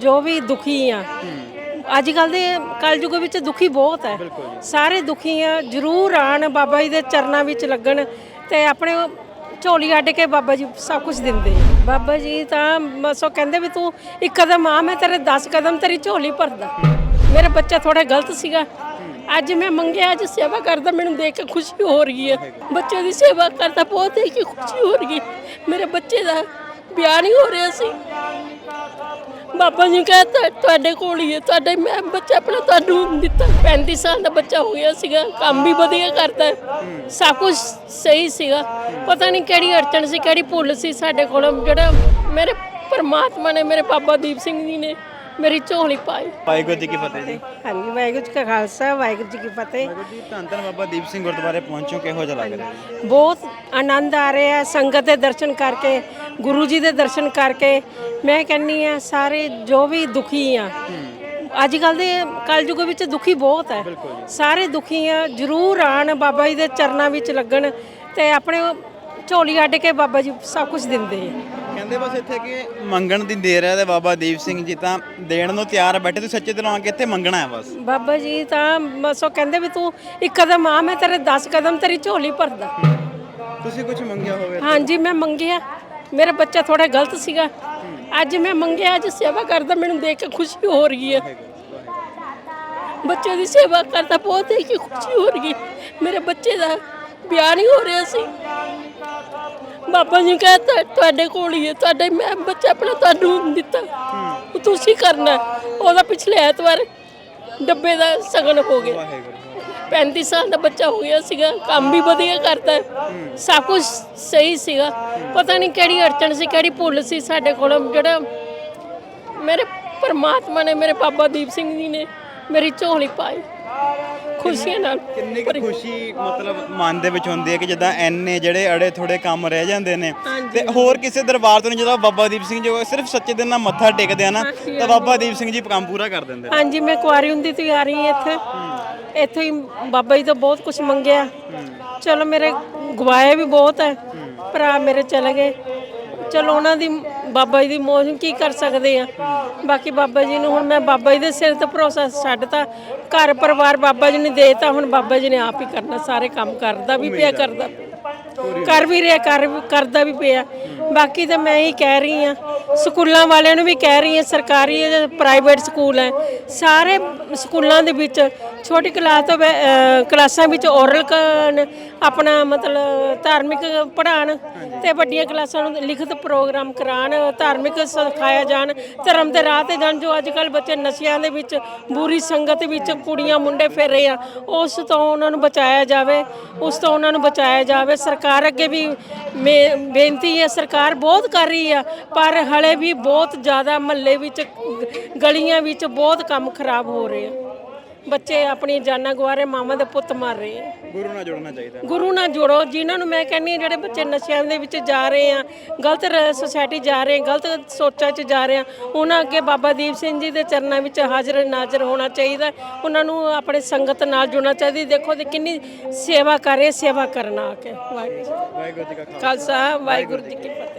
ਜੋ ਵੀ ਦੁਖੀ ਆ। ਅੱਜ ਕੱਲ ਦੇ ਕਲਯੁਗ ਵਿੱਚ ਦੁਖੀ ਬਹੁਤ ਹੈ। ਸਾਰੇ ਦੁਖੀ ਆ। ਜਰੂਰ ਆਣ। ਬਾਬਾ ਜੀ ਦੇ ਚਰਨਾਂ ਵਿੱਚ ਲੱਗਣ ਤੇ ਆਪਣੇ ਝੋਲੀ ਅੱਡ ਕੇ ਬਾਬਾ ਜੀ ਸਭ ਕੁਝ ਦਿੰਦੇ ਬਾਬਾ ਜੀ ਤਾਂ ਬਸ ਉਹ ਕਹਿੰਦੇ ਵੀ ਤੂੰ ਇੱਕ ਕਦਮ ਆ, ਮੈਂ ਤੇਰੇ 10 ਕਦਮ ਤੇਰੀ ਝੋਲੀ ਭਰਦਾ। ਮੇਰਾ ਬੱਚਾ ਥੋੜਾ ਗਲਤ ਸੀਗਾ। ਅੱਜ ਮੈਂ ਮੰਗਿਆ, ਅੱਜ ਸੇਵਾ ਕਰਦਾ, ਮੈਨੂੰ ਦੇਖ ਕੇ ਖੁਸ਼ੀ ਹੋ ਰਹੀ ਹੈ। ਬੱਚੇ ਦੀ ਸੇਵਾ ਕਰਦਾ, ਬਹੁਤ ਦੇਖ ਕੇ ਖੁਸ਼ੀ ਹੋ ਰਹੀ ਹੈ। ਮੇਰੇ ਬੱਚੇ ਦਾ ਵਿਆਹ ਨਹੀਂ ਹੋ ਰਿਹਾ ਸੀ। ਬਾਬਾ ਜੀ ਕਹਿੰਦਾ ਤੁਹਾਡੇ ਕੋਲ ਹੀ ਹੈ ਤੁਹਾਡੇ ਮੈਂ ਬੱਚਾ ਆਪਣਾ ਤੁਹਾਨੂੰ ਦਿੱਤਾ। 35 ਸਾਲ ਦਾ ਬੱਚਾ ਹੋ ਗਿਆ ਸੀਗਾ ਕੰਮ ਵੀ ਵਧੀਆ ਕਰਦਾ ਹੈ। ਸਭ ਕੁਝ ਸਹੀ ਸੀਗਾ। ਪਤਾ ਨਹੀਂ ਕਿਹੜੀ ਅੜਚਣ ਸੀ ਕਿਹੜੀ ਭੁੱਲ ਸੀ ਸਾਡੇ ਕੋਲ ਜਿਹੜਾ ਮੇਰੇ ਪਰਮਾਤਮਾ ਨੇ ਮੇਰੇ ਬਾਬਾ ਦੀਪ ਸਿੰਘ ਜੀ ਨੇ ਮੇਰੀ ਝੋਲੀ ਪਾਈ। ਵਾਹਿਗੁਰੂ ਜੀ ਕੀ ਫਤਿਹ ਜੀ। ਹਾਂਜੀ ਵਾਹਿਗੁਰੂ ਜੀ ਕਾ ਖਾਲਸਾ ਵਾਹਿਗੁਰੂ ਜੀ ਕੀ ਫਤਿਹ। ਵਾਹਿਗੁਰੂ ਜੀ ਧੰਨ ਧੰਨ ਬਾਬਾ ਦੀਪ ਸਿੰਘ ਗੁਰਦੁਆਰੇ ਪਹੁੰਚੋ ਕਿਹੋ ਜਿਹਾ ਲੱਗ ਰਿਹਾ? ਬਹੁਤ ਆਨੰਦ ਆ ਰਿਹਾ ਹੈ ਸੰਗਤ ਦੇ ਦਰਸ਼ਨ ਕਰਕੇ ਗੁਰੂ ਜੀ ਦੇ ਦਰਸ਼ਨ ਕਰਕੇ ਮੈਂ ਕਹਿੰਨੀ ਆ ਸਾਰੇ ਜੋ ਵੀ ਦੁਖੀ ਆ ਅੱਜ ਕੱਲ ਦੇ ਕਲਯੁਗ ਵਿੱਚ ਦੁਖੀ ਬਹੁਤ ਹੈ। ਸਾਰੇ ਦੁਖੀ ਆ ਜਰੂਰ ਆਣ ਬਾਬਾ ਜੀ ਦੇ ਚਰਨਾਂ ਵਿੱਚ ਲੱਗਣ ਤੇ ਆਪਣੇ ਝੋਲੀ ਅੱਡ ਕੇ ਬਾਬਾ ਜੀ ਸਭ ਕੁਝ ਦਿੰਦੇ ਆ। ਕਹਿੰਦੇ ਬਸ ਇੱਥੇ ਕਿ ਮੰਗਣ ਦੀ ਦੇਰ ਹੈ ਤੇ ਬਾਬਾ ਦੀਪ ਸਿੰਘ ਜੀ ਤਾਂ ਦੇਣ ਨੂੰ ਤਿਆਰ ਬੈਠੇ ਤੁਸੀਂ ਸੱਚੇ ਦਿਲੋਂ ਆ ਕੇ ਇੱਥੇ ਮੰਗਣਾ ਹੈ ਬਸ। ਬਾਬਾ ਜੀ ਤਾਂ ਬਸ ਉਹ ਕਹਿੰਦੇ ਵੀ ਤੂੰ ਇੱਕ ਕਦਮ ਆ ਮੈਂ ਤੇਰੇ 10 ਕਦਮ ਤੇਰੀ ਝੋਲੀ ਭਰਦਾ। ਤੁਸੀਂ ਕੁਝ ਮੰਗਿਆ ਹੋਵੇ ਹਾਂਜੀ ਮੈਂ ਮੰਗਿਆ। ਮੇਰਾ ਬੱਚਾ ਥੋੜਾ ਗਲਤ ਸੀਗਾ। ਅੱਜ ਮੈਂ ਮੰਗਿਆ, ਅੱਜ ਸੇਵਾ ਕਰਦਾ, ਮੈਨੂੰ ਦੇਖ ਕੇ ਖੁਸ਼ੀ ਹੋ ਰਹੀ ਹੈ। ਬੱਚੇ ਦੀ ਸੇਵਾ ਕਰਦਾ, ਬਹੁਤ ਦੇਖ ਖੁਸ਼ੀ ਹੋ ਰਹੀ ਮੇਰੇ ਬੱਚੇ ਦਾ ਵਿਆਹ ਨਹੀਂ ਹੋ ਰਿਹਾ ਸੀ। ਬਾਬਾ ਜੀ ਕਹਿੰਦਾ ਤੁਹਾਡੇ ਕੋਲ ਹੀ ਹੈ, ਤੁਹਾਡੇ ਮੈਂ ਬੱਚਾ ਆਪਣਾ ਤੁਹਾਨੂੰ ਦਿੱਤਾ। ਤੁਸੀਂ ਕਰਨਾ ਉਹਦਾ ਪਿਛਲੇ ਐਤਵਾਰ ਡੱਬੇ ਦਾ ਸਗਨ ਹੋ ਗਿਆ। 35 ਸਾਲ ਦਾ ਬੱਚਾ ਹੋ ਗਿਆ ਸੀਗਾ ਕੰਮ ਵੀ ਵਧੀਆ ਕਰਦਾ। ਹੈ। ਸਭ ਕੁਝ ਸਹੀ ਸੀਗਾ। ਪਤਾ ਨਹੀਂ ਕਿਹੜੀ ਅੜਚਣ ਸੀ ਕਿਹੜੀ ਭੁੱਲ ਸੀ ਸਾਡੇ ਕੋਲ। ਜਿਹੜਾ ਮੇਰੇ ਪਰਮਾਤਮਾ ਨੇ ਮੇਰੇ ਬਾਬਾ ਦੀਪ ਸਿੰਘ ਜੀ ਨੇ ਮੇਰੀ ਝੋਲੀ ਪਾਈ। ਖੁਸ਼ੀਆਂ ਨਾਲ ਕਿੰਨੀ ਕੁ ਖੁਸ਼ੀ ਮਤਲਬ ਮਨ ਦੇ ਵਿੱਚ ਹੁੰਦੀ ਹੈ ਕਿ ਜਿੱਦਾਂ ਐਨੇ ਜਿਹੜੇ ਅੜੇ ਥੋੜੇ ਕੰਮ ਰਹਿ ਜਾਂਦੇ ਨੇ। ਤੇ ਹੋਰ ਕਿਸੇ ਦਰਬਾਰ ਤੋਂ ਨਹੀਂ ਜਦੋਂ ਬਾਬਾ ਦੀਪ ਸਿੰਘ ਜੀ ਕੋਲ ਸਿਰਫ ਸੱਚੇ ਦਿਲ ਨਾਲ ਮੱਥਾ ਟੇਕਦੇ ਆ ਨਾ ਤਾਂ ਬਾਬਾ ਦੀਪ ਸਿੰਘ ਜੀ ਕੰਮ ਪੂਰਾ ਕਰ ਦਿੰਦੇ ਹਾਂਜੀ ਮੈਂ ਕੁਆਰੀ ਹੁੰਦੀ ਤੋਂ ਹੀ ਆ ਰਹੀ ਹਾਂ ਇੱਥੇ। ਇੱਥੇ ਹੀ ਬਾਬਾ ਜੀ ਤੋਂ ਬਹੁਤ ਕੁਝ ਮੰਗਿਆ। ਚਲੋ ਮੇਰੇ ਗਵਾਏ ਵੀ ਬਹੁਤ ਹੈ, ਭਰਾ ਮੇਰੇ ਚਲੇ ਗਏ। ਚਲੋ ਉਹਨਾਂ ਦੀ ਬਾਬਾ ਜੀ ਦੀ ਮੋਹ ਕੀ ਕਰ ਸਕਦੇ ਆ। ਬਾਕੀ ਬਾਬਾ ਜੀ ਨੂੰ ਹੁਣ ਮੈਂ ਬਾਬਾ ਜੀ ਦੇ ਸਿਰ ਤੇ ਭਰੋਸਾ ਛੱਡਤਾ, ਘਰ ਪਰਿਵਾਰ ਬਾਬਾ ਜੀ ਨੇ ਦੇਤਾ, ਹੁਣ ਬਾਬਾ ਜੀ ਨੇ ਆਪ ਹੀ ਕਰਨਾ, ਸਾਰੇ ਕੰਮ ਕਰਦਾ ਵੀ ਪਿਆ, ਕਰਦਾ ਕਰ ਵੀ ਰਿਹਾ, ਕਰ ਕਰਦਾ ਵੀ ਪਿਆ। ਬਾਕੀ ਤਾਂ ਮੈਂ ਹੀ ਕਹਿ ਰਹੀ ਆ ਸਕੂਲਾਂ ਵਾਲਿਆਂ ਨੂੰ ਵੀ ਕਹਿ ਰਹੀ ਆ ਸਰਕਾਰੀ ਜਾਂ ਪ੍ਰਾਈਵੇਟ ਸਕੂਲ ਹੈ, ਸਾਰੇ ਸਕੂਲਾਂ ਦੇ ਵਿੱਚ ਛੋਟੀ ਕਲਾਸ ਤੋਂ ਬੈ- ਅਹ ਕਲਾਸਾਂ ਵਿੱਚ ਔਰਲ ਕਰਨ, ਆਪਣਾ ਮਤਲਬ ਧਾਰਮਿਕ ਪੜ੍ਹਾਉਣ ਤੇ ਵੱਡੀਆਂ ਕਲਾਸਾਂ ਨੂੰ ਲਿਖਤ ਪ੍ਰੋਗਰਾਮ ਕਰਾਉਣ, ਧਾਰਮਿਕ ਸਿਖਾਇਆ ਜਾਣ, ਧਰਮ ਦੇ ਰਾਹ ਤੇ ਜਾਣ, ਜੋ ਅੱਜ ਕੱਲ ਬੱਚੇ ਨਸ਼ਿਆਂ ਦੇ ਵਿੱਚ, ਬੁਰੀ ਸੰਗਤ ਵਿੱਚ ਕੁੜੀਆਂ, ਮੁੰਡੇ ਫਿਰ ਰਹੇ ਆ, ਉਸ ਤੋਂ ਉਹਨਾਂ ਨੂੰ ਬਚਾਇਆ ਜਾਵੇ, ਉਸ ਤੋਂ ਉਹਨਾਂ ਨੂੰ ਬਚਾਇਆ ਜਾਵੇ। ਸਰਕਾਰ ਅੱਗੇ ਵੀ ਮੇ- ਬੇਨਤੀ ਹੈ, ਸਰਕਾਰ ਬਹੁਤ ਕਰ ਰਹੀ ਆ, ਪਰ ਹਲੇ ਵੀ ਬਹੁਤ ਜ਼ਿਆਦਾ ਮਹੱਲੇ ਵਿੱਚ ਗ- ਗਲੀਆਂ ਵਿੱਚ ਬਹੁਤ ਕੰਮ ਖਰਾਬ ਹੋ ਰਹੇ ਬੱਚੇ ਆਪਣੀ ਜਾਨਾਂ ਗਵਾ ਰਹੇ ਮਾਵਾਂ ਦੇ ਪੁੱਤ ਮਾਰ ਰਹੇ ਆ। ਗੁਰੂ ਨਾਲ ਜੁੜਨਾ ਚਾਹੀਦਾ। ਗੁਰੂ ਨਾਲ ਜੁੜੋ ਜਿਨ੍ਹਾਂ ਨੂੰ ਮੈਂ ਕਹਿੰਨੀ ਜਿਹੜੇ ਬੱਚੇ ਨਸ਼ਿਆਂ ਦੇ ਵਿੱਚ ਜਾ ਰਹੇ ਆ ਗਲਤ ਸੁਸਾਇਟੀ ਜਾ ਰਹੇ ਆ ਗਲਤ ਸੋਚਾਂ 'ਚ ਜਾ ਰਹੇ ਆ ਉਹਨਾਂ ਅੱਗੇ ਬਾਬਾ ਦੀਪ ਸਿੰਘ ਜੀ ਦੇ ਚਰਨਾਂ ਵਿੱਚ ਹਾਜ਼ਰ ਨਾਜ਼ਰ ਹੋਣਾ ਚਾਹੀਦਾ ਉਹਨਾਂ ਨੂੰ ਆਪਣੇ ਸੰਗਤ ਨਾਲ ਜੁੜਨਾ ਚਾਹੀਦਾ ਦੇਖੋ ਤੇ ਕਿੰਨੀ ਸੇਵਾ ਕਰ ਰਹੇ ਸੇਵਾ ਕਰਨਾ ਆ ਕੇ। ਵਾਹਿਗੁਰੂ ਜੀ। ਕਾ ਖਾਲਸਾ ਵਾਹਿਗੁਰੂ ਜੀ ਕੀ ਫਤਿਹ।